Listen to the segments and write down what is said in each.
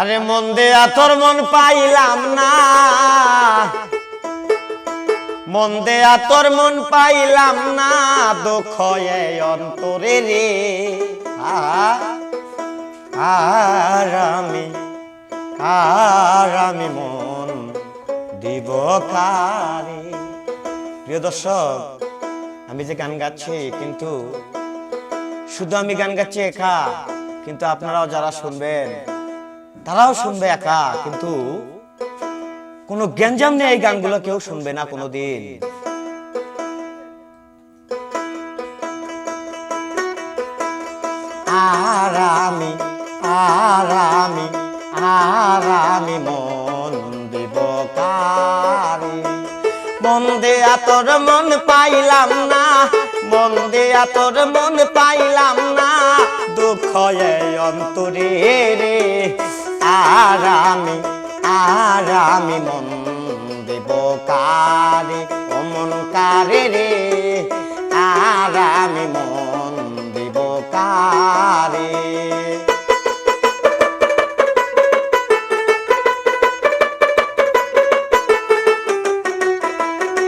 আরে মন দেয়া তোর মন পাইলাম না। মন দেয়া তোর মন পাইলাম না, দুঃখ অন্তরে রে। আর আমি আর আমি মন দিব কারে? প্রিয় দর্শক, আমি যে গান গাচ্ছি, কিন্তু শুধু আমি গান গাচ্ছি একা, কিন্তু আপনারাও যারা শুনবেন তারাও শুনবে একা, কিন্তু কোনো গ্যাঞ্জাম নেই এই গানগুলো কেউ শুনবে না কোনোদিন। আর আমি আর আমি আর আমি মন দিব কারে মন দেয়া তোর মন পাইলাম না, মন দেয়া তোর মন পাইলাম আমি, আর আমি মন দেব কারে অমন কারে রে? আর আমি মন দিব কারে?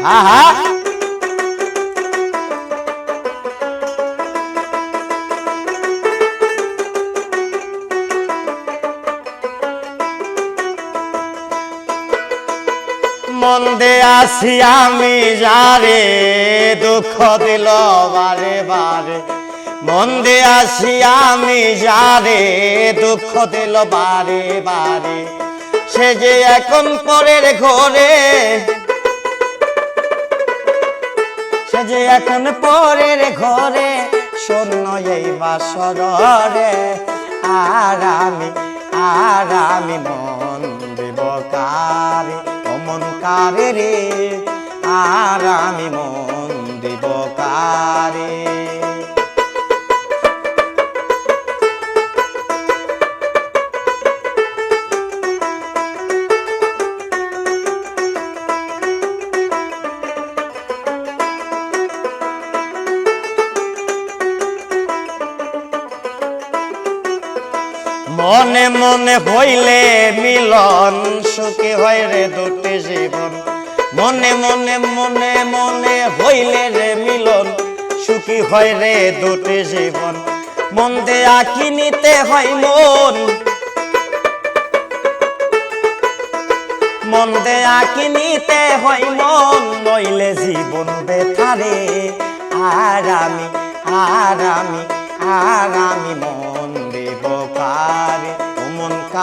হা হা। মন্দে আসি আমি যারে, দুঃখ দিল বারে বারে। মন্দে আসি আমি যারে, দুঃখ দিল বারে বারে। সে যে এখন পরের ঘরে, সে যে এখন পরের ঘরে, শূন্য এই বাসরে আর আমি আর আমি মন দেব কারে। কারে রে আর আমি মন মনে মনে হইলে মিলন সুখী হয় রে দুটি জীবন। মনে মনে মনে মনে হইলে রে মিলন সুখী হয় রে দুটি জীবন। মন দেয়া কিনিতে হয় মন? মন দেয়া কিনিতে হয় মন? নইলে জীবন বেথারে আর আমি আর আমি আর আমি মন।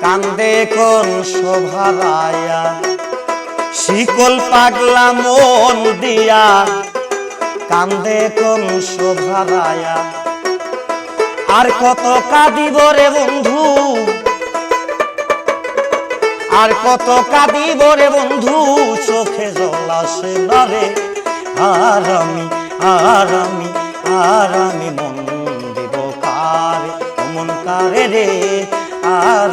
কান্দে কোন শোভারায়া শিকল পাগলা মন দিয়া কান্দে কোন শোভারায়া আর কত কাঁদিব রে বন্ধু? আর কত কাঁদিব রে বন্ধু? চোখে জল আসে না রে। আর আমি আর আমি আর আমি মন দেব কারে? মন কারে রে? আর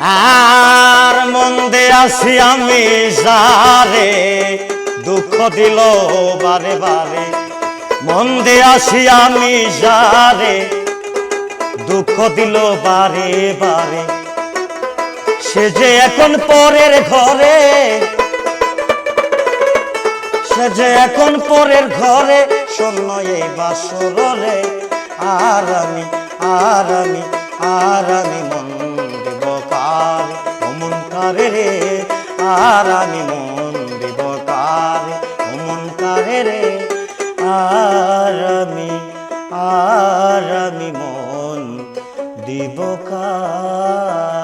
আর মন্দে আসি আমি যারে, দুঃখ দিল বারে বারে। মন্দে আসি আমি যারে, দুঃখ দিল বারে বারে। সে যে এখন পরের ঘরে, সে যে এখন পরের ঘরে, শূন্য এই বাসরে আর আমি আর আমি আর আমি মন দেব কার অমন কারে রে। আর আমি মন দিব কার ও মন কারে রে আর আমি আর আমি মন দিব কারে